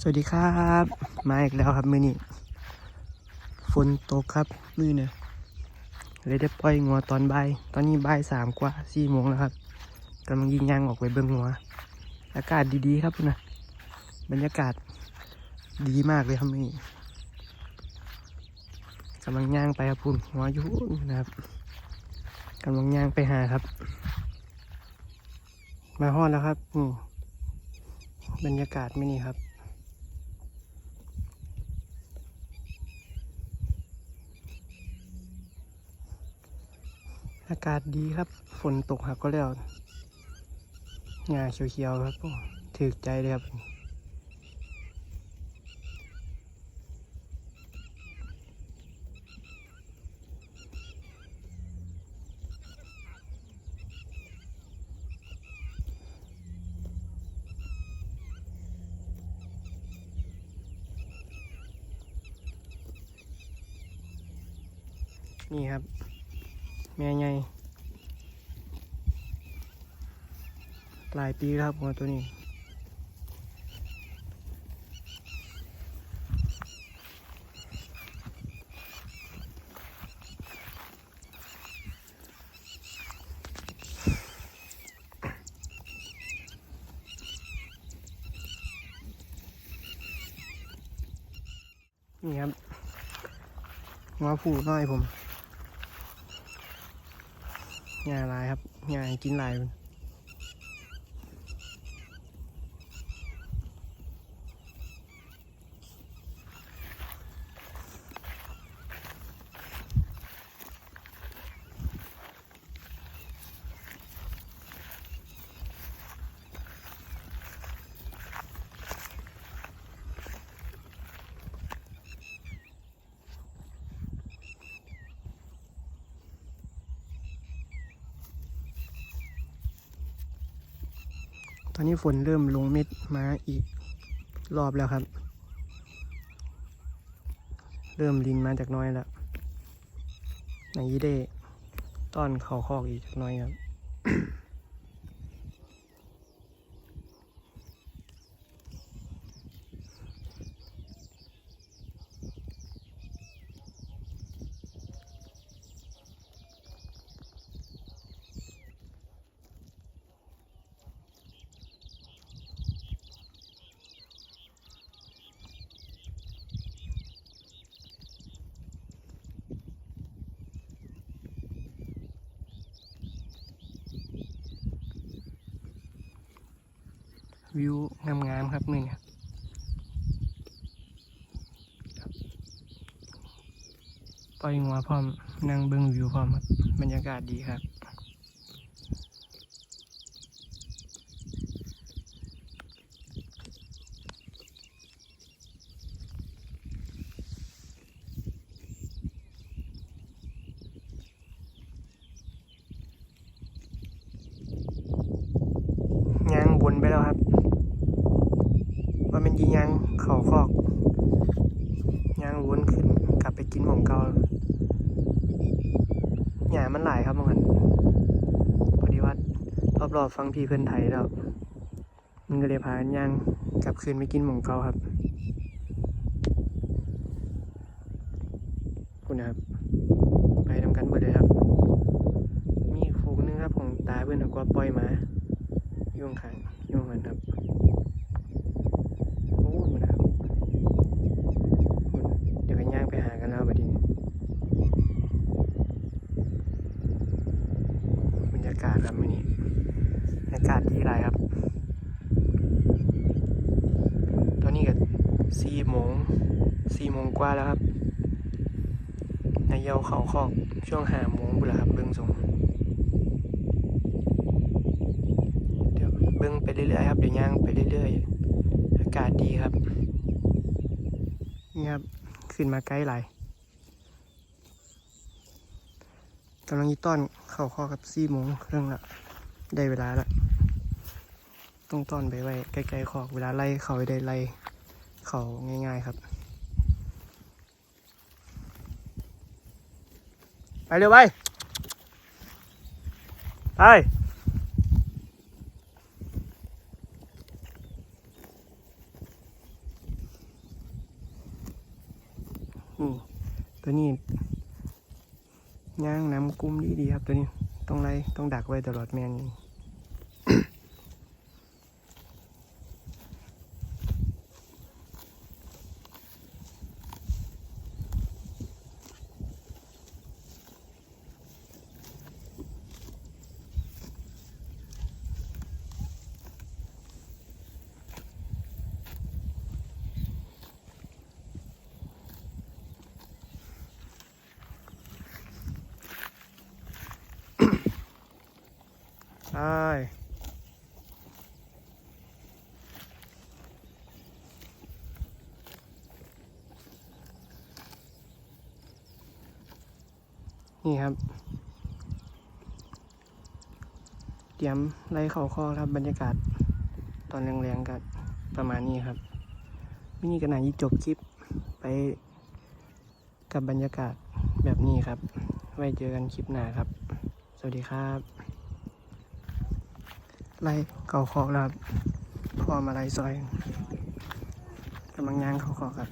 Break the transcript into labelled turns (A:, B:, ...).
A: สวัสดีครับ มาอีกแล้วครับมือนี้ฝนตกครับมือเนี่ยเลยได้ปล่อยงัวตอนบ่ายตอนนี้บ่ายสามกว่าสี่โมงแล้วครับกำลังยิงยางออกไปเบิ่งงัวอากาศดีๆครับนะบรรยากาศดีมากเลยครับมือนี้กำลังย่างไปครับพุ่นงัวอยู่พุ่นนะครับกำลังย่างไปหาครับ มาฮอดแล้วครับบรรยากาศไม่นี่ครับ อากาศดีครับ ฝนตกครับก็แล้วหญ้าเขียวๆครับถือใจเลยครับนี่ครับ แม่ใหญ่หลายปีแล้วครับหัวตัวนี้นี่ครับหัวผูน้อยผม ง่ายลายครับง่ายกินลาย ตอนนี้ฝนเริ่มลงเม็ดมาอีกรอบแล้วครับ เริ่มลินมาจากน้อยแล้วในยีเดต้อนเขาคอกอีกจากน้อยครับ วิวงามๆครับนี่ครับปล่อยงัวพร้อมนั่งเบิ้งวิวพร้อมครับบรรยากาศดีครับ ยางวนไปแล้วครับว่ามันยียางเข่าคอกยางวนขึ้นกลับไปกินของเก่าหยามันหลายครับบางคนพอดีว่ารอบๆฟังพี่เพื่อนไทยแล้วมันก็เลยพากันย่างกลับคืนไปกินของเก่าครับคุณนะครับ ไปทำกันเบิดเลยครับ มีอีกฝูงหนึงครับของตาเพื่อนเขาก็ปล่อยมา ยุ่งขังยุ่งเหมือนครับโอ้ยมันครับมันเดี๋ยวกันย่างไปหากันแล้วบัดนี้บรรยากาศครับมื้อนี้บรรยากาศดีหลายครับ ตอนนี้ก็สี่โมงสี่โมงกว่าแล้วครับนายเยาเขาคอกช่วงห้าโมงบุนละครับเบิ่งทรงเดี๋ยวเบิ้องไปเรื่อยๆครับเดี๋ยวย่างไปเรื่อยๆ อากาศดีครับนี่ครับ ขึ้นมาใกล้ไหล กำลังยีต้อนเข่าข้อกับซี่มงครื่องละได้เวลาละต้องต้อนไปไว้ไกลๆขอกเวลาไล่เขาได้ไล่เขาง่ายๆครับ ไปเร็วไปไปตัวนี้ ย่างน้ำกุ้มดีดีครับตัวนี้ ต้องไล่ต้องดักไว้ตลอดแมนนี่ ใช่นี่ครับ เตรียมไล่เข่าคอครับบรรยากาศตอนแรงๆกันประมาณนี้ครับมินี่กันไหนจบคลิปไปกับบรรยากาศแบบนี้ครับ ไว้เจอกันคลิปหน้าครับ สวัสดีครับ ไล่เข่าคอแล้วครับพอมาไล่ซอยกำลังย่างเข่าคอครับ